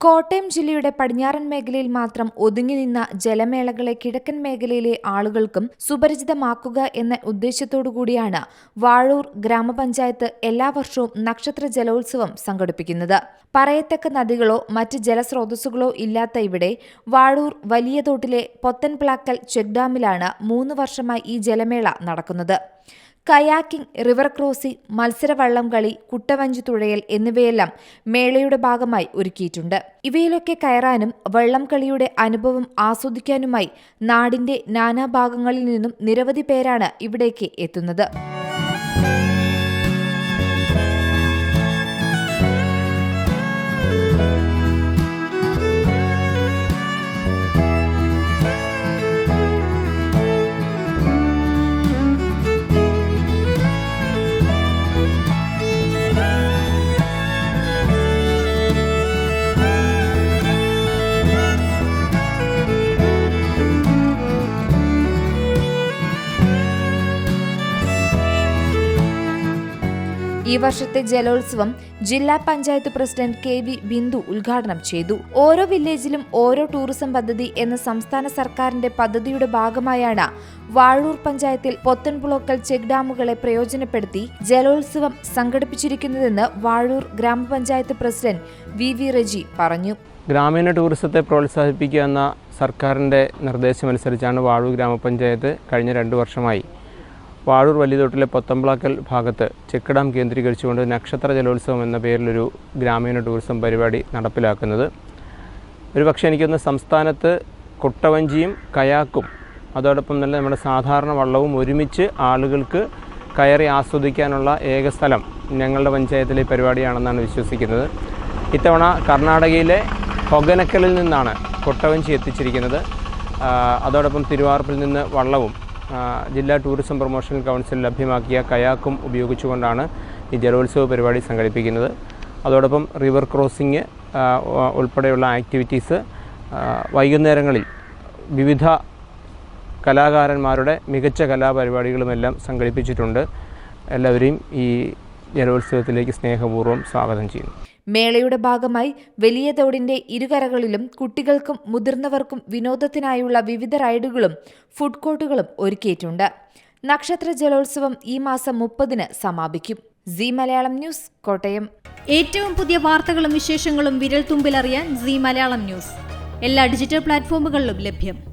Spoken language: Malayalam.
കോട്ടയം ജില്ലയുടെ പടിഞ്ഞാറൻ മേഖലയിൽ മാത്രം ഒതുങ്ങി നിന്ന ജലമേളകളെ കിഴക്കൻ മേഖലയിലെ ആളുകൾക്കും സുപരിചിതമാക്കുക എന്ന ഉദ്ദേശത്തോടുകൂടിയാണ് വാഴൂർ ഗ്രാമപഞ്ചായത്ത് എല്ലാ വർഷവും നക്ഷത്ര ജലോത്സവം സംഘടിപ്പിക്കുന്നത്. പറയത്തക്ക നദികളോ മറ്റ് ജലസ്രോതസ്സുകളോ ഇല്ലാത്ത ഇവിടെ വാഴൂർ വലിയ തോട്ടിലെ പൊത്തൻപ്ലാക്കൽ ചെക്ഡാമിലാണ് മൂന്ന് വർഷമായി ഈ ജലമേള നടക്കുന്നത്. കയാക്കിംഗ് റിവർ ക്രോസിംഗ് മത്സരവള്ളം കളി കുട്ടവഞ്ചി തുഴയൽ എന്നിവയെല്ലാം മേളയുടെ ഭാഗമായി ഒരുക്കിയിട്ടുണ്ട്. ഇവയിലൊക്കെ കയറാനും വള്ളം കളിയുടെ അനുഭവം ആസ്വദിക്കാനുമായി നാടിന്റെ നാനാഭാഗങ്ങളിൽ നിന്നും നിരവധി പേരാണ് ഇവിടേക്ക് എത്തുന്നത്. ഈ വർഷത്തെ ജലോത്സവം ജില്ലാ panchayat president K V Bindu ഉദ്ഘാടനം ചെയ്തു. ഓരോ വില്ലേജിലും ഓരോ ടൂറിസം പദ്ധതി എന്ന സംസ്ഥാന സർക്കാരിന്റെ പദ്ധതിയുടെ ഭാഗമായാണ് വാഴൂർ പഞ്ചായത്തിൽ പൊത്തൻപുളോക്കൽ ചെക്ക് ഡാമുകളെ പ്രയോജനപ്പെടുത്തി ജലോത്സവം സംഘടിപ്പിച്ചിരിക്കുന്നതെന്ന് വാഴൂർ ഗ്രാമപഞ്ചായത്ത് പ്രസിഡന്റ് വി വി റജി പറഞ്ഞു. ഗ്രാമീണ ടൂറിസത്തെ പ്രോത്സാഹിപ്പിക്കുക എന്ന സർക്കാരിന്റെ നിർദ്ദേശമനുസരിച്ചാണ് വാഴൂർ ഗ്രാമപഞ്ചായത്ത് കഴിഞ്ഞ രണ്ട് വർഷമായി വാഴൂർ വലിയതോട്ടിലെ പൊത്തമ്പ്ളാക്കൽ ഭാഗത്ത് ചെക്കഡാം കേന്ദ്രീകരിച്ചുകൊണ്ട് നക്ഷത്ര ജലോത്സവം എന്ന പേരിലൊരു ഗ്രാമീണ ടൂറിസം പരിപാടി നടപ്പിലാക്കുന്നത്. ഒരു പക്ഷേ എനിക്കൊന്ന് സംസ്ഥാനത്ത് കുട്ടവഞ്ചിയും കയാക്കും അതോടൊപ്പം തന്നെ നമ്മുടെ സാധാരണ വള്ളവും ഒരുമിച്ച് ആളുകൾക്ക് കയറി ആസ്വദിക്കാനുള്ള ഏക സ്ഥലം ഞങ്ങളുടെ പഞ്ചായത്തിലെ പരിപാടിയാണെന്നാണ് വിശ്വസിക്കുന്നത്. ഇത്തവണ കർണാടകയിലെ ഹൊഗനക്കലിൽ നിന്നാണ് കൊട്ടവഞ്ചി എത്തിച്ചിരിക്കുന്നത്. അതോടൊപ്പം തിരുവാർപ്പിൽ നിന്ന് വള്ളവും ജില്ലാ ടൂറിസം പ്രൊമോഷൻ കൗൺസിൽ ലഭ്യമാക്കിയ കയാക്കും ഉപയോഗിച്ചുകൊണ്ടാണ് ഈ ജലോത്സവ പരിപാടി സംഘടിപ്പിക്കുന്നത്. അതോടൊപ്പം റിവർ ക്രോസിങ് ഉൾപ്പെടെയുള്ള ആക്ടിവിറ്റീസ് വൈകുന്നേരങ്ങളിൽ വിവിധ കലാകാരന്മാരുടെ മികച്ച കലാപരിപാടികളുമെല്ലാം സംഘടിപ്പിച്ചിട്ടുണ്ട്. എല്ലാവരെയും ഈ ജലോത്സവത്തിലേക്ക് സ്നേഹപൂർവം സ്വാഗതം ചെയ്യുന്നു. മേളയുടെ ഭാഗമായി വലിയ തോടിന്റെ ഇരുകരകളിലും കുട്ടികൾക്കും മുതിർന്നവർക്കും വിനോദത്തിനായുള്ള വിവിധ റൈഡുകളും ഫുഡ് കോർട്ടുകളും ഒരുക്കിയിട്ടുണ്ട്. നക്ഷത്ര ജലോത്സവം ഈ മാസം മുപ്പതിന് സമാപിക്കും. Zee Malayalam news Kottayam. ഏറ്റവും പുതിയ വാർത്തകളും വിശേഷങ്ങളും വിരൽ തുമ്പിലറിയാൻ സി മലയാളം ന്യൂസ്. എല്ലാ ഡിജിറ്റൽ പ്ലാറ്റ്ഫോമുകളിലും ലഭ്യം.